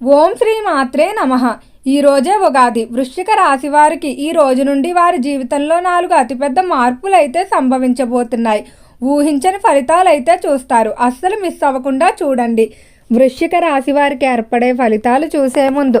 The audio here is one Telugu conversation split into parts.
ఓం శ్రీ మాత్రే నమ. ఈరోజే ఉగాది. వృశ్చిక రాశి వారికి ఈ రోజు నుండి వారి జీవితంలో నాలుగు అతిపెద్ద మార్పులు అయితే సంభవించబోతున్నాయి. ఊహించని ఫలితాలు అయితే చూస్తారు. అస్సలు మిస్ అవ్వకుండా చూడండి. వృశ్చిక రాశి వారికి ఏర్పడే ఫలితాలు చూసే ముందు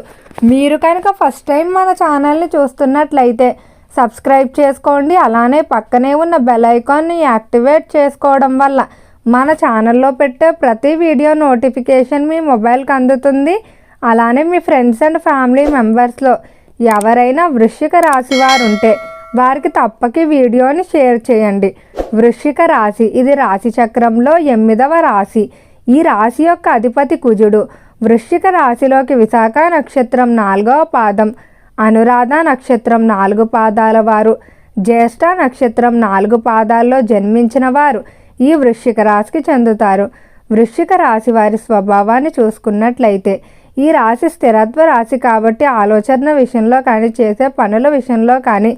మీరు కనుక ఫస్ట్ టైం మన ఛానల్ని చూస్తున్నట్లయితే సబ్స్క్రైబ్ చేసుకోండి. అలానే పక్కనే ఉన్న బెల్ ఐకాన్ని యాక్టివేట్ చేసుకోవడం వల్ల మన ఛానల్లో పెట్టే ప్రతి వీడియో నోటిఫికేషన్ మీ మొబైల్కి అందుతుంది. అలానే మీ ఫ్రెండ్స్ అండ్ ఫ్యామిలీ మెంబర్స్లో ఎవరైనా వృశ్చిక రాశి వారు ఉంటే వారికి తప్పక వీడియోని షేర్ చేయండి. వృశ్చిక రాశి ఇది రాశి చక్రంలో ఎనిమిదవ రాశి. ఈ రాశి యొక్క అధిపతి కుజుడు. వృశ్చిక రాశిలోకి విశాఖ నక్షత్రం నాలుగవ పాదం. అనురాధ నక్షత్రం నాలుగు పాదాల వారు. జ్యేష్ఠ నక్షత్రం నాలుగు పాదాల్లో జన్మించిన వారు ఈ వృశ్చిక రాశికి చెందుతారు. వృశ్చిక రాశి వారి స్వభావాన్ని చూసుకున్నట్లయితే ఈ రాశి స్థిరత్వ రాశి కాబట్టి ఆలోచన విషయంలో కానీ చేసే పనుల విషయంలో కానీ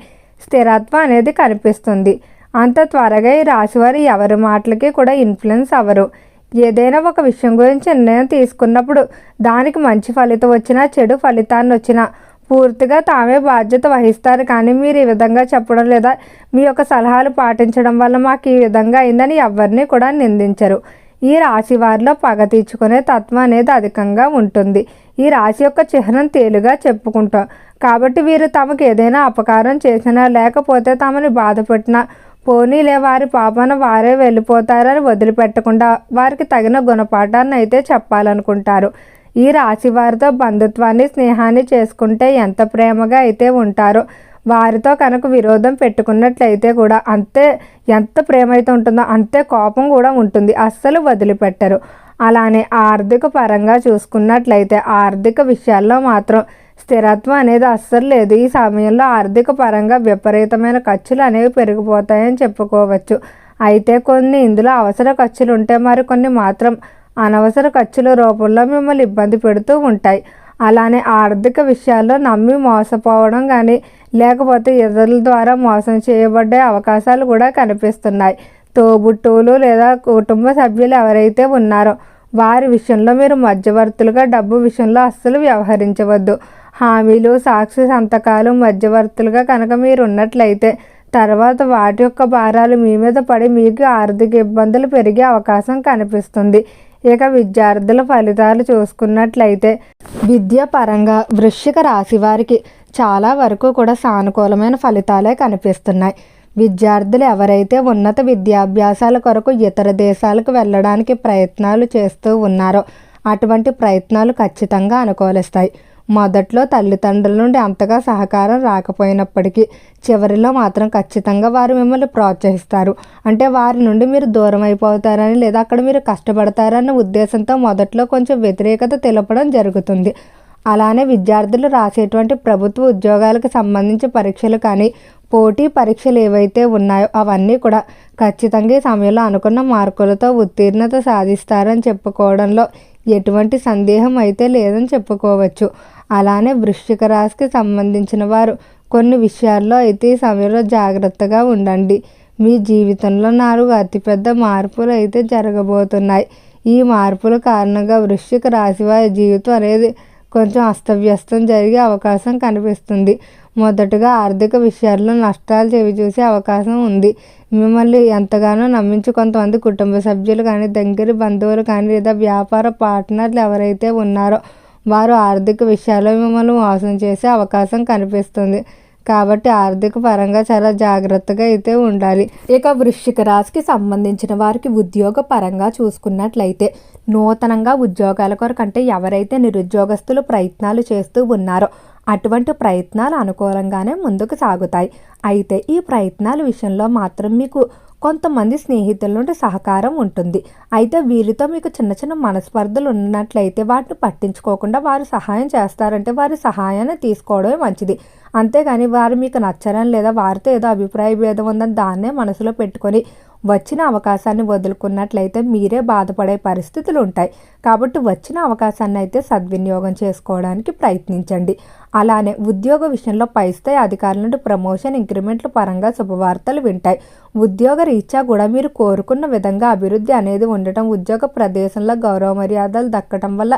స్థిరత్వం అనేది కనిపిస్తుంది. అంత త్వరగా ఈ రాశి వారు ఎవరి మాటలకి కూడా ఇన్ఫ్లుయెన్స్ అవ్వరు. ఏదైనా ఒక విషయం గురించి నిర్ణయం తీసుకున్నప్పుడు దానికి మంచి ఫలితం వచ్చినా చెడు ఫలితాన్ని వచ్చినా పూర్తిగా తామే బాధ్యత వహిస్తారు. కానీ మీరు ఈ విధంగా చెప్పడం లేదా మీ యొక్క సలహాలు పాటించడం వల్ల మాకు ఈ విధంగా అయిందని ఎవరిని కూడా నిందించరు. ఈ రాశి వారిలో పగ తీర్చుకునే తత్వం అనేది అధికంగా ఉంటుంది. ఈ రాశి యొక్క చిహ్నం తేలుగా చెప్పుకుంటాం. కాబట్టి వీరు తమకు ఏదైనా అపకారం చేసినా లేకపోతే తమని బాధపెట్టినా పోనీలే వారి పాపన వారే వెళ్ళిపోతారని వదిలిపెట్టకుండా వారికి తగిన గుణపాఠాన్ని అయితే చెప్పాలనుకుంటారు. ఈ రాశి వారితో బంధుత్వాన్ని స్నేహాన్ని చేసుకుంటే ఎంత ప్రేమగా అయితే ఉంటారో వారితో కనుక విరోధం పెట్టుకున్నట్లయితే కూడా అంతే ఎంత ప్రేమ అయితే ఉంటుందో అంతే కోపం కూడా ఉంటుంది. అస్సలు వదిలిపెట్టరు. అలానే ఆర్థిక పరంగా చూసుకున్నట్లయితే ఆర్థిక విషయాల్లో మాత్రం స్థిరత్వం అనేది అస్సలు లేదు. ఈ సమయంలో ఆర్థిక పరంగా విపరీతమైన ఖర్చులు అనేవి పెరిగిపోతాయని చెప్పుకోవచ్చు. అయితే కొన్ని ఇందులో అవసర ఖర్చులు ఉంటే మరి కొన్ని మాత్రం అనవసర ఖర్చుల రూపంలో మిమ్మల్ని ఇబ్బంది పెడుతూ ఉంటాయి. అలానే ఆర్థిక విషయాల్లో నమ్మి మోసపోవడం కానీ లేకపోతే ఇతరుల ద్వారా మోసం చేయబడ్డే అవకాశాలు కూడా కనిపిస్తున్నాయి. తోబుట్టువులు లేదా కుటుంబ సభ్యులు ఎవరైతే ఉన్నారో వారి విషయంలో మీరు మధ్యవర్తులుగా డబ్బు విషయంలో అస్సలు వ్యవహరించవద్దు. హామీలు సాక్షి సంతకాలు మధ్యవర్తులుగా కనుక మీరు ఉన్నట్లయితే తర్వాత వాటి యొక్క భారాలు మీ మీద పడి మీకు ఆర్థిక ఇబ్బందులు పెరిగే అవకాశం కనిపిస్తుంది. ఇక విద్యార్థుల ఫలితాలు చూసుకున్నట్లయితే విద్యాపరంగా వృశ్చిక రాశి వారికి చాలా వరకు కూడా సానుకూలమైన ఫలితాలే కనిపిస్తున్నాయి. విద్యార్థులు ఎవరైతే ఉన్నత విద్యాభ్యాసాల కొరకు ఇతర దేశాలకు వెళ్ళడానికి ప్రయత్నాలు చేస్తూ ఉన్నారో అటువంటి ప్రయత్నాలు ఖచ్చితంగా అనుకూలిస్తాయి. మొదట్లో తల్లిదండ్రుల నుండి అంతగా సహకారం రాకపోయినప్పటికీ చివరిలో మాత్రం ఖచ్చితంగా వారు మిమ్మల్ని ప్రోత్సహిస్తారు. అంటే వారి నుండి మీరు దూరం అయిపోతారని లేదా అక్కడ మీరు కష్టపడతారన్న ఉద్దేశంతో మొదట్లో కొంచెం వ్యతిరేకత తెలపడం జరుగుతుంది. అలానే విద్యార్థులు రాసేటువంటి ప్రభుత్వ ఉద్యోగాలకు సంబంధించి పరీక్షలు కానీ పోటీ పరీక్షలు ఏవైతే ఉన్నాయో అవన్నీ కూడా ఖచ్చితంగా ఈ సమయంలో అనుకున్న మార్కులతో ఉత్తీర్ణత సాధిస్తారని చెప్పుకోవడంలో ఎటువంటి సందేహం అయితే లేదని చెప్పుకోవచ్చు. అలానే వృశ్చిక రాశికి సంబంధించిన వారు కొన్ని విషయాల్లో అయితే ఈ సమయంలో జాగ్రత్తగా ఉండండి. మీ జీవితంలో నాలుగు అతిపెద్ద మార్పులు అయితే జరగబోతున్నాయి. ఈ మార్పుల కారణంగా వృశ్చిక రాశి వారి జీవితం అనేది కొంచెం అస్తవ్యస్తం జరిగే అవకాశం కనిపిస్తుంది. మొదటగా ఆర్థిక విషయాల్లో నష్టాలు చెవి చూసే అవకాశం ఉంది. మిమ్మల్ని ఎంతగానో నమ్మించి కొంతమంది కుటుంబ సభ్యులు కానీ దగ్గర బంధువులు కానీ లేదా వ్యాపార పార్ట్నర్లు ఎవరైతే ఉన్నారో వారు ఆర్థిక విషయాల్లో మిమ్మల్ని మోసం చేసే అవకాశం కనిపిస్తుంది. కాబట్టి ఆర్థిక పరంగా చాలా జాగ్రత్తగా అయితే ఉండాలి. ఇక వృశ్చిక రాశికి సంబంధించిన వారికి ఉద్యోగ పరంగా చూసుకున్నట్లయితే నూతనంగా ఉద్యోగాల కొరకు అంటే ఎవరైతే నిరుద్యోగస్తులు ప్రయత్నాలు చేస్తూ ఉన్నారో అటువంటి ప్రయత్నాలు అనుకూలంగానే ముందుకు సాగుతాయి. అయితే ఈ ప్రయత్నాల విషయంలో మాత్రం మీకు కొంతమంది స్నేహితుల నుండి సహకారం ఉంటుంది. అయితే వీరితో మీకు చిన్న చిన్న మనస్పర్ధలు ఉన్నట్లయితే వాటిని పట్టించుకోకుండా వారు సహాయం చేస్తారంటే వారి సహాయాన్ని తీసుకోవడమే మంచిది. అంతేగాని వారు మీకు నచ్చరని లేదా వారితో ఏదో అభిప్రాయ భేదం ఉందని దాన్నే మనసులో పెట్టుకొని వచ్చిన అవకాశాన్ని వదులుకున్నట్లయితే మీరే బాధపడే పరిస్థితులు ఉంటాయి. కాబట్టి వచ్చిన అవకాశాన్ని అయితే సద్వినియోగం చేసుకోవడానికి ప్రయత్నించండి. అలానే ఉద్యోగ విషయంలో పై స్థాయి అధికారుల నుండి ప్రమోషన్ ఇంక్రిమెంట్ల పరంగా శుభవార్తలు వింటాయి. ఉద్యోగ రీత్యా కూడా మీరు కోరుకున్న విధంగా అభివృద్ధి అనేది ఉండటం ఉద్యోగ ప్రదేశంలో గౌరవ మర్యాదలు దక్కడం వల్ల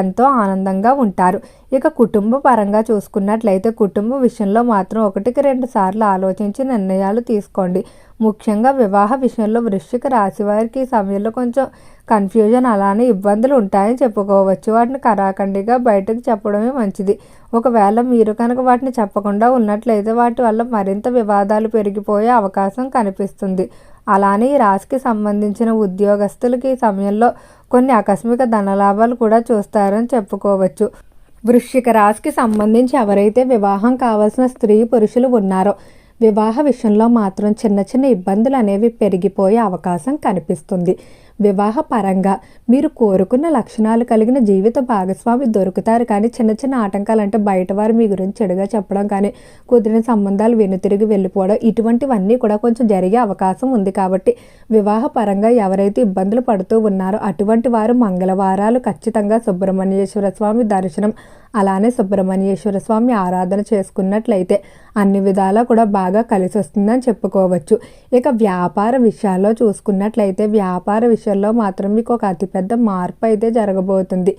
ఎంతో ఆనందంగా ఉంటారు. ఇక కుటుంబ పరంగా చూసుకున్నట్లయితే కుటుంబ విషయంలో మాత్రం ఒకటికి రెండు సార్లు ఆలోచించి నిర్ణయాలు తీసుకోండి. ముఖ్యంగా వివాహ విషయంలో వృశ్చిక రాశి వారికి ఈ సమయంలో కొంచెం కన్ఫ్యూజన్ అలానే ఇబ్బందులు ఉంటాయని చెప్పుకోవచ్చు. వాటిని కరాఖండిగా బయటకు చెప్పడమే మంచిది. ఒకవేళ మీరు కనుక వాటిని చెప్పకుండా ఉన్నట్లయితే వాటి వల్ల మరింత వివాదాలు పెరిగిపోయే అవకాశం కనిపిస్తుంది. అలానే ఈ రాశికి సంబంధించిన ఉద్యోగస్తులకి ఈ సమయంలో కొన్ని ఆకస్మిక ధనలాభాలు కూడా చూస్తారని చెప్పుకోవచ్చు. వృశ్చిక రాశికి సంబంధించి ఎవరైతే వివాహం కావాల్సిన స్త్రీ పురుషులు ఉన్నారో వివాహ విషయంలో మాత్రం చిన్న చిన్న ఇబ్బందులు అనేవి పెరిగిపోయే అవకాశం కనిపిస్తుంది. వివాహపరంగా మీరు కోరుకున్న లక్షణాలు కలిగిన జీవిత భాగస్వామి దొరుకుతారు. కానీ చిన్న చిన్న ఆటంకాలు అంటే బయట వారు మీ గురించి చెడుగా చెప్పడం కానీ కుదిరిన సంబంధాలు వెనుతిరిగి వెళ్ళిపోవడం ఇటువంటివన్నీ కూడా కొంచెం జరిగే అవకాశం ఉంది. కాబట్టి వివాహపరంగా ఎవరైతే ఇబ్బందులు పడుతూ ఉన్నారో అటువంటి వారు మంగళవారాలు ఖచ్చితంగా సుబ్రహ్మణ్యేశ్వర స్వామి దర్శనం అలానే సుబ్రహ్మణ్యేశ్వర స్వామి ఆరాధన చేసుకున్నట్లయితే అన్ని విధాలా కూడా బాగా కలిసి వస్తుందని చెప్పుకోవచ్చు. ఇక వ్యాపార విషయాల్లో చూసుకున్నట్లయితే వ్యాపార విషయంలో మాత్రం మీకు ఒక అతిపెద్ద మార్పు అయితే జరగబోతుంది.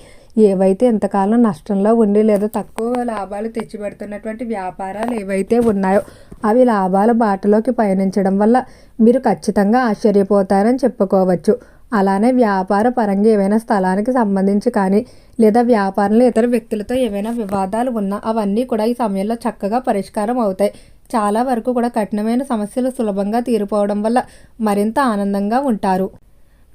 ఏవైతే ఇంతకాలం నష్టంలో ఉండి లేదా తక్కువ లాభాలు తెచ్చిపెడుతున్నటువంటి వ్యాపారాలు ఏవైతే ఉన్నాయో అవి లాభాల బాటలోకి పయనించడం వల్ల మీరు ఖచ్చితంగా ఆశ్చర్యపోతారని చెప్పుకోవచ్చు. అలానే వ్యాపార పరంగా ఏవైనా స్థలానికి సంబంధించి కానీ లేదా వ్యాపారంలో ఇతర వ్యక్తులతో ఏవైనా వివాదాలు ఉన్నా అవన్నీ కూడా ఈ సమయంలో చక్కగా పరిష్కారం అవుతాయి. చాలా వరకు కూడా కఠినమైన సమస్యలు సులభంగా తీరిపోవడం వల్ల మరింత ఆనందంగా ఉంటారు.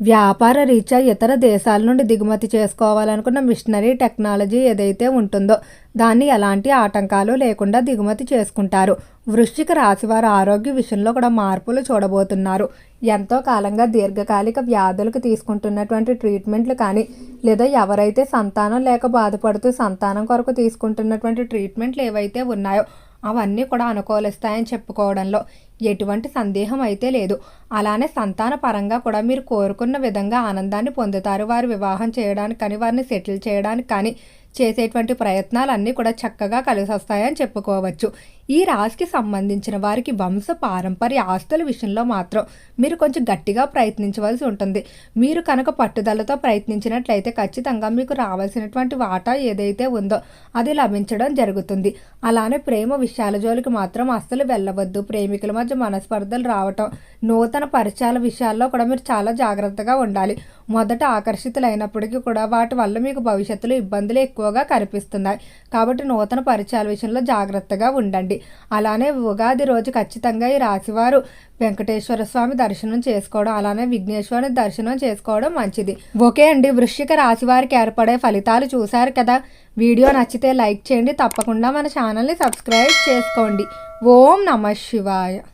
వ్యాపార రీత్యా ఇతర దేశాల నుండి దిగుమతి చేసుకోవాలనుకున్న మిషనరీ టెక్నాలజీ ఏదైతే ఉంటుందో దాన్ని ఎలాంటి ఆటంకాలు లేకుండా దిగుమతి చేసుకుంటారు. వృశ్చిక రాశివారి ఆరోగ్య విషయంలో కూడా మార్పులు చూడబోతున్నారు. ఎంతో కాలంగా దీర్ఘకాలిక వ్యాధులకు తీసుకుంటున్నటువంటి ట్రీట్మెంట్లు కానీ లేదా ఎవరైతే సంతానం లేక బాధపడుతూ సంతానం కొరకు తీసుకుంటున్నటువంటి ట్రీట్మెంట్లు ఏవైతే ఉన్నాయో అవన్నీ కూడా అనుకూలిస్తాయని చెప్పుకోవడంలో ఎటువంటి సందేహం అయితే లేదు. అలానే సంతాన పరంగా కూడా మీరు కోరుకున్న విధంగా ఆనందాన్ని పొందుతారు. వారు వివాహం చేయడానికి కానీ వారిని సెటిల్ చేయడానికి కానీ చేసేటువంటి ప్రయత్నాలన్నీ కూడా చక్కగా కలిసి వస్తాయని చెప్పుకోవచ్చు. ఈ రాశికి సంబంధించిన వారికి వంశ పారంపర్య ఆస్తుల విషయంలో మాత్రం మీరు కొంచెం గట్టిగా ప్రయత్నించవలసి ఉంటుంది. మీరు కనుక పట్టుదలతో ప్రయత్నించినట్లయితే ఖచ్చితంగా మీకు రావాల్సినటువంటి వాటా ఏదైతే ఉందో అది లభించడం జరుగుతుంది. అలానే ప్రేమ విషయాల జోలికి మాత్రం అస్సలు వెళ్ళవద్దు. ప్రేమికుల మధ్య మనస్పర్ధలు రావటం నూతన పరిచయాల విషయాల్లో కూడా మీరు చాలా జాగ్రత్తగా ఉండాలి. మొదట ఆకర్షితులైనప్పటికీ కూడా వాటి వల్ల మీకు భవిష్యత్తులో ఇబ్బందులు ఎక్కువగా కనిపిస్తున్నాయి. కాబట్టి నూతన పరిచయాల విషయంలో జాగ్రత్తగా ఉండండి. అలానే ఉగాది రోజు ఖచ్చితంగా ఈ రాశివారు వెంకటేశ్వర స్వామి దర్శనం చేసుకోవడం అలానే విఘ్నేశ్వరుని దర్శనం చేసుకోవడం మంచిది. ఓకే అండి వృశ్చిక రాశి వారికి ఏర్పడే ఫలితాలు చూశారు కదా? వీడియో నచ్చితే లైక్ చేయండి. తప్పకుండా మన ఛానల్ని సబ్స్క్రైబ్ చేసుకోండి. ఓం నమ శివాయ.